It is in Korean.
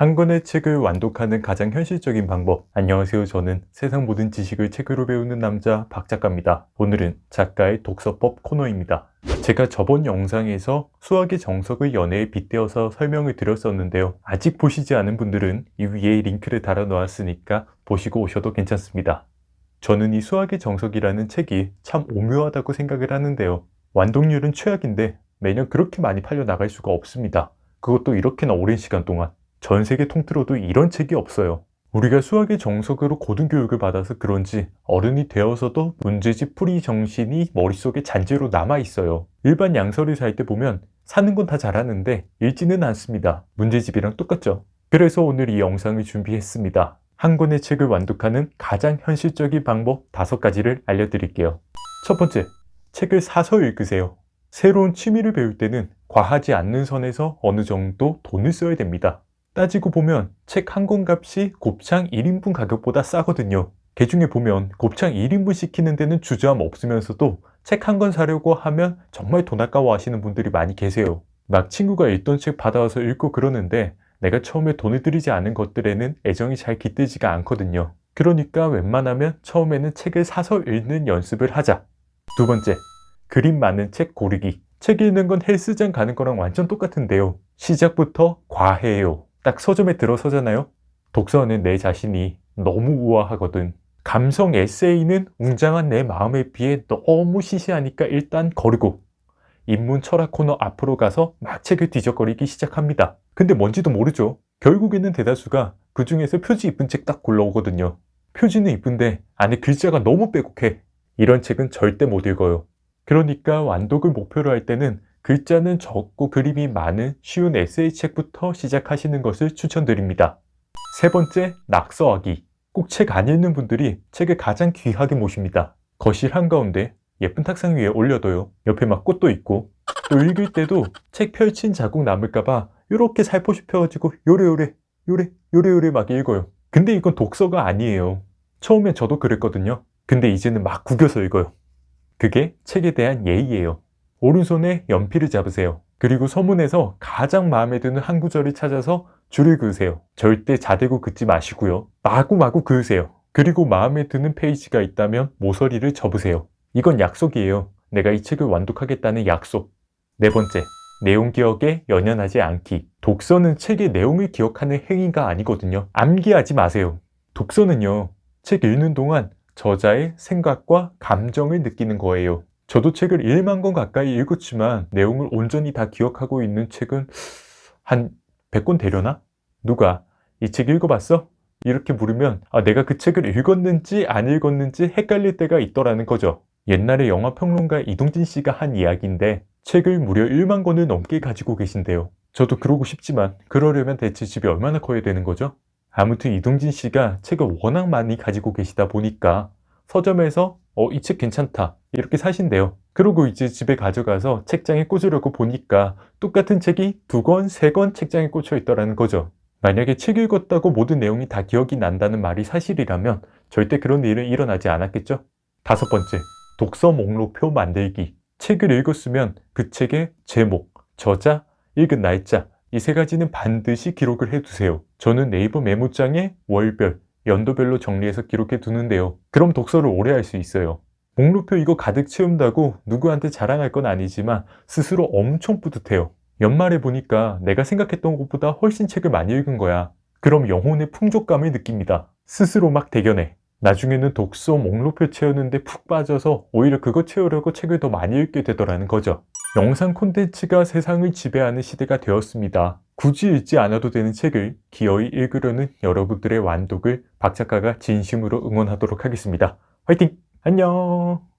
한 권의 책을 완독하는 가장 현실적인 방법. 안녕하세요. 저는 세상 모든 지식을 책으로 배우는 남자 박 작가입니다. 오늘은 작가의 독서법 코너입니다. 제가 저번 영상에서 수학의 정석을 연애에 빗대어서 설명을 드렸었는데요. 아직 보시지 않은 분들은 이 위에 링크를 달아 놓았으니까 보시고 오셔도 괜찮습니다. 저는 이 수학의 정석이라는 책이 참 오묘하다고 생각을 하는데요. 완독률은 최악인데 매년 그렇게 많이 팔려 나갈 수가 없습니다. 그것도 이렇게나 오랜 시간 동안. 전 세계 통틀어도 이런 책이 없어요. 우리가 수학의 정석으로 고등교육을 받아서 그런지 어른이 되어서도 문제집 풀이 정신이 머릿속에 잔재로 남아 있어요. 일반 양서를 살 때 보면 사는 건 다 잘하는데 읽지는 않습니다. 문제집이랑 똑같죠. 그래서 오늘 이 영상을 준비했습니다. 한 권의 책을 완독하는 가장 현실적인 방법 다섯 가지를 알려드릴게요. 첫 번째, 책을 사서 읽으세요. 새로운 취미를 배울 때는 과하지 않는 선에서 어느 정도 돈을 써야 됩니다. 따지고 보면 책 한 권 값이 곱창 1인분 가격보다 싸거든요. 개중에 보면 곱창 1인분 시키는 데는 주저함 없으면서도 책 한 권 사려고 하면 정말 돈 아까워 하시는 분들이 많이 계세요. 막 친구가 읽던 책 받아와서 읽고 그러는데 내가 처음에 돈을 들이지 않은 것들에는 애정이 잘 깃들지가 않거든요. 그러니까 웬만하면 처음에는 책을 사서 읽는 연습을 하자. 두 번째, 그림 많은 책 고르기. 책 읽는 건 헬스장 가는 거랑 완전 똑같은데요. 시작부터 과해요. 딱 서점에 들어서잖아요. 독서는 내 자신이 너무 우아하거든. 감성 에세이는 웅장한 내 마음에 비해 너무 시시하니까 일단 거르고 인문 철학 코너 앞으로 가서 막 책을 뒤적거리기 시작합니다. 근데 뭔지도 모르죠. 결국에는 대다수가 그 중에서 표지 이쁜 책 딱 골라오거든요. 표지는 이쁜데 안에 글자가 너무 빼곡해. 이런 책은 절대 못 읽어요. 그러니까 완독을 목표로 할 때는 글자는 적고 그림이 많은 쉬운 에세이 책부터 시작하시는 것을 추천드립니다. 세 번째, 낙서하기. 꼭 책 안 읽는 분들이 책을 가장 귀하게 모십니다. 거실 한가운데 예쁜 탁상 위에 올려둬요. 옆에 막 꽃도 있고. 또 읽을 때도 책 펼친 자국 남을까봐 요렇게 살포시 펴가지고 요래요래, 요래, 요래요래 막 읽어요. 근데 이건 독서가 아니에요. 처음엔 저도 그랬거든요. 근데 이제는 막 구겨서 읽어요. 그게 책에 대한 예의예요. 오른손에 연필을 잡으세요. 그리고 서문에서 가장 마음에 드는 한 구절을 찾아서 줄을 그으세요. 절대 자대고 긋지 마시고요. 마구마구 그으세요. 그리고 마음에 드는 페이지가 있다면 모서리를 접으세요. 이건 약속이에요. 내가 이 책을 완독하겠다는 약속. 네 번째, 내용 기억에 연연하지 않기. 독서는 책의 내용을 기억하는 행위가 아니거든요. 암기하지 마세요. 독서는요, 책 읽는 동안 저자의 생각과 감정을 느끼는 거예요. 저도 책을 1만 권 가까이 읽었지만 내용을 온전히 다 기억하고 있는 책은 한 100권 되려나? 누가 이 책 읽어봤어? 이렇게 물으면 아, 내가 그 책을 읽었는지 안 읽었는지 헷갈릴 때가 있더라는 거죠. 옛날에 영화평론가 이동진 씨가 한 이야기인데 책을 무려 1만 권을 넘게 가지고 계신데요. 저도 그러고 싶지만 그러려면 대체 집이 얼마나 커야 되는 거죠? 아무튼 이동진 씨가 책을 워낙 많이 가지고 계시다 보니까 서점에서 어, 이 책 괜찮다. 이렇게 사신대요. 그러고 이제 집에 가져가서 책장에 꽂으려고 보니까 똑같은 책이 두 권, 세 권 책장에 꽂혀 있더라는 거죠. 만약에 책 읽었다고 모든 내용이 다 기억이 난다는 말이 사실이라면 절대 그런 일은 일어나지 않았겠죠? 다섯 번째, 독서 목록표 만들기. 책을 읽었으면 그 책의 제목, 저자, 읽은 날짜, 이 세 가지는 반드시 기록을 해두세요. 저는 네이버 메모장에 월별, 연도별로 정리해서 기록해 두는데요. 그럼 독서를 오래 할 수 있어요. 목록표 이거 가득 채운다고 누구한테 자랑할 건 아니지만 스스로 엄청 뿌듯해요. 연말에 보니까 내가 생각했던 것보다 훨씬 책을 많이 읽은 거야. 그럼 영혼의 풍족감을 느낍니다. 스스로 막 대견해. 나중에는 독서 목록표 채우는데 푹 빠져서 오히려 그거 채우려고 책을 더 많이 읽게 되더라는 거죠. 영상 콘텐츠가 세상을 지배하는 시대가 되었습니다. 굳이 읽지 않아도 되는 책을 기어이 읽으려는 여러분들의 완독을 박 작가가 진심으로 응원하도록 하겠습니다. 화이팅! 안녕!